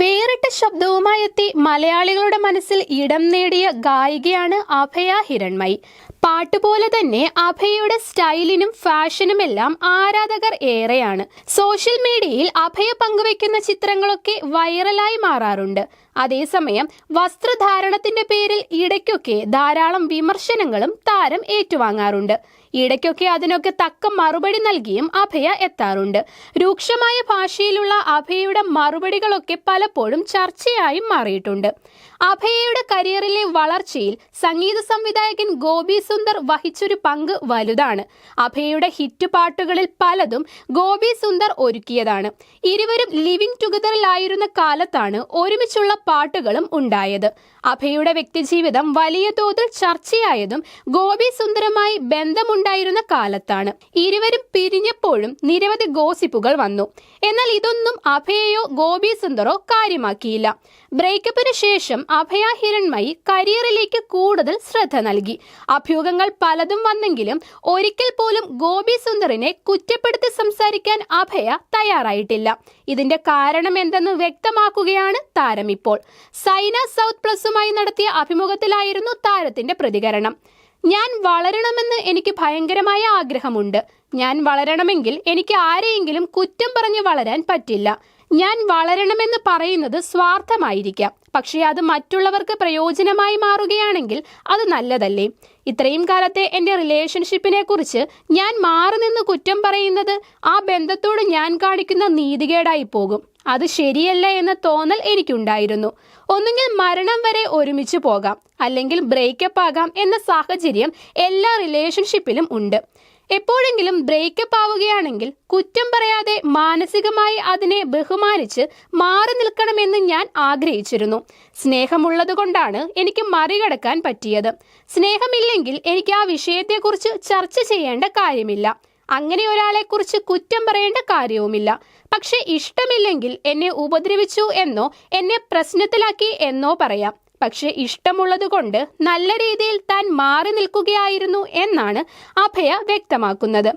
വേറിട്ട ശബ്ദവുമായി എത്തി മലയാളികളുടെ മനസ്സിൽ ഇടം നേടിയ ഗായികയാണ് അഭയ ഹിരൺമയി. പാട്ടുപോലെ തന്നെ അഭയയുടെ സ്റ്റൈലിനും ഫാഷനും എല്ലാം ആരാധകർ ഏറെയാണ്. സോഷ്യൽ മീഡിയയിൽ അഭയ പങ്കുവെക്കുന്ന ചിത്രങ്ങളൊക്കെ വൈറലായി മാറാറുണ്ട്. അതേസമയം വസ്ത്രധാരണത്തിന്റെ പേരിൽ ഇടയ്ക്കൊക്കെ ധാരാളം വിമർശനങ്ങളും താരം ഏറ്റുവാങ്ങാറുണ്ട്. ഇടയ്ക്കൊക്കെ അതിനൊക്കെ തക്ക മറുപടി നൽകിയും അഭയ എത്താറുണ്ട്. രൂക്ഷമായ ഭാഷയിലുള്ള അഭയയുടെ മറുപടികളൊക്കെ പലപ്പോഴും ചർച്ചയായും മാറിയിട്ടുണ്ട്. അഭയയുടെ കരിയറിലെ വളർച്ചയിൽ സംഗീത സംവിധായകൻ ഗോപി സുന്ദർ വഹിച്ചൊരു പങ്ക് വലുതാണ്. അഭയയുടെ ഹിറ്റ് പാട്ടുകളിൽ പലതും ഗോപി സുന്ദർ ഒരുക്കിയതാണ്. ഇരുവരും ലിവിംഗ് ടുഗദറിലായിരുന്ന കാലത്താണ് ഒരുമിച്ചുള്ള പാട്ടുകളും ഉണ്ടായത്. അഭയയുടെ വ്യക്തിജീവിതം വലിയ തോതിൽ ചർച്ചയായതും ഗോപി സുന്ദരമായി ബന്ധമുണ്ടായിരുന്ന കാലത്താണ്. ഇരുവരും പിരിഞ്ഞപ്പോഴും നിരവധി ഗോസിപ്പുകൾ വന്നു. എന്നാൽ ഇതൊന്നും അഭയയോ ഗോപി സുന്ദറോ കാര്യമാക്കിയില്ല. ബ്രേക്കപ്പിന് ശേഷം അഭയ കരിയറിലേക്ക് കൂടുതൽ ശ്രദ്ധ നൽകി. അഭ്യൂഹങ്ങൾ പലതും വന്നെങ്കിലും ഒരിക്കൽ പോലും ഗോപി സുന്ദറിനെ കുറ്റപ്പെടുത്തി സംസാരിക്കാൻ അഭയ തയ്യാറായിട്ടില്ല. ഇതിന്റെ കാരണം എന്തെന്ന് വ്യക്തമാക്കുകയാണ് താരം ഇപ്പോൾ. സൈന സൗത്ത് പ്ലസുമായി നടത്തിയ അഭിമുഖത്തിലായിരുന്നു താരത്തിന്റെ പ്രതികരണം. ഞാൻ വളരണമെന്ന് എനിക്ക് ഭയങ്കരമായ ആഗ്രഹമുണ്ട്. ഞാൻ വളരണമെങ്കിൽ എനിക്ക് ആരെയെങ്കിലും കുറ്റം പറഞ്ഞ് വളരാൻ പറ്റില്ല. ഞാൻ വളരണമെന്ന് പറയുന്നത് സ്വാർത്ഥമായിരിക്കാം. പക്ഷേ അത് മറ്റുള്ളവർക്ക് പ്രയോജനമായി മാറുകയാണെങ്കിൽ അത് നല്ലതല്ലേ? ഇത്രയും കാലത്തെ എന്റെ റിലേഷൻഷിപ്പിനെ കുറിച്ച് ഞാൻ മാറി നിന്ന് കുറ്റം പറയുന്നത് ആ ബന്ധത്തോട് ഞാൻ കാണിക്കുന്ന നീതികേടായി പോകും. അത് ശരിയല്ല എന്ന തോന്നൽ എനിക്കുണ്ടായിരുന്നു. ഒന്നുകിൽ മരണം വരെ ഒരുമിച്ച് പോകാം. അല്ലെങ്കിൽ ബ്രേക്കപ്പ് ആകാം എന്ന സാഹചര്യം എല്ലാ റിലേഷൻഷിപ്പിലും ഉണ്ട്. എപ്പോഴെങ്കിലും ബ്രേക്കപ്പ് ആവുകയാണെങ്കിൽ കുറ്റം പറയാതെ മാനസികമായി അതിനെ ബഹുമാനിച്ച് മാറി നിൽക്കണമെന്ന് ഞാൻ ആഗ്രഹിച്ചിരുന്നു. സ്നേഹമുള്ളതുകൊണ്ടാണ് എനിക്ക് മറികടക്കാൻ പറ്റിയത്. സ്നേഹമില്ലെങ്കിൽ എനിക്ക് ആ വിഷയത്തെക്കുറിച്ച് ചർച്ച ചെയ്യേണ്ട കാര്യമില്ല. അങ്ങനെ ഒരാളെക്കുറിച്ച് കുറ്റം പറയേണ്ട കാര്യവുമില്ല. പക്ഷെ ഇഷ്ടമില്ലെങ്കിൽ എന്നെ ഉപദ്രവിച്ചു എന്നോ എന്നെ പ്രശ്നത്തിലാക്കി എന്നോ പറയാം. പക്ഷെ ഇഷ്ടമുള്ളതുകൊണ്ട് നല്ല രീതിയിൽ താൻ മാറി നിൽക്കുകയായിരുന്നു എന്നാണ് അഭയ വ്യക്തമാക്കുന്നത്.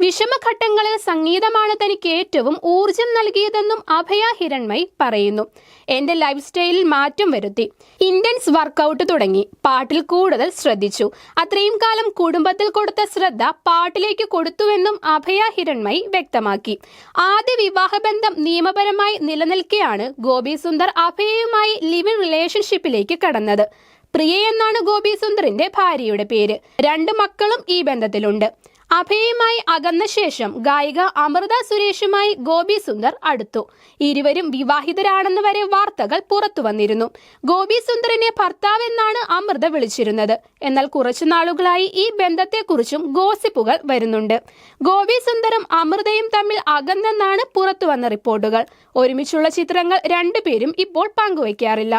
വിഷമഘട്ടങ്ങളിൽ സംഗീതമാണ് തനിക്ക് ഏറ്റവും ഊർജം നൽകിയതെന്നും അഭയ ഹിരൺമൈ പറയുന്നു. എന്റെ ലൈഫ് സ്റ്റൈലിൽ മാറ്റം വരുത്തി. ഇന്റൻസ് വർക്കൗട്ട് തുടങ്ങി. പാട്ടിൽ കൂടുതൽ ശ്രദ്ധിച്ചു. അത്രയും കാലം കുടുംബത്തിൽ കൊടുത്ത ശ്രദ്ധ പാട്ടിലേക്ക് കൊടുത്തുവെന്നും അഭയ ഹിരൺമൈ വ്യക്തമാക്കി. ആദ്യ വിവാഹബന്ധം നിയമപരമായി നിലനിൽക്കെയാണ് ഗോപി സുന്ദർ അഭയയുമായി ലിവിംഗ് റിലേഷൻഷിപ്പിലേക്ക് കടന്നത്. പ്രിയ എന്നാണ് ഗോപി സുന്ദറിന്റെ ഭാര്യയുടെ പേര്. രണ്ട് മക്കളും ഈ ബന്ധത്തിലുണ്ട്. അഭയയുമായി അകന്ന ശേഷം ഗായിക അമൃത സുരേഷുമായി ഗോപി സുന്ദർ അടുത്തു. ഇരുവരും വിവാഹിതരാണെന്ന് വരെ വാർത്തകൾ പുറത്തു വന്നിരുന്നു. ഗോപി സുന്ദറിനെ ഭർത്താവെന്നാണ് അമൃത വിളിച്ചിരുന്നത്. എന്നാൽ കുറച്ചു നാളുകളായി ഈ ബന്ധത്തെക്കുറിച്ചും ഗോസിപ്പുകൾ വരുന്നുണ്ട്. ഗോപി സുന്ദറും അമൃതയും തമ്മിൽ അകന്നെന്നാണ് പുറത്തു വന്ന റിപ്പോർട്ടുകൾ. ഒരുമിച്ചുള്ള ചിത്രങ്ങൾ രണ്ടുപേരും ഇപ്പോൾ പങ്കുവയ്ക്കാറില്ല.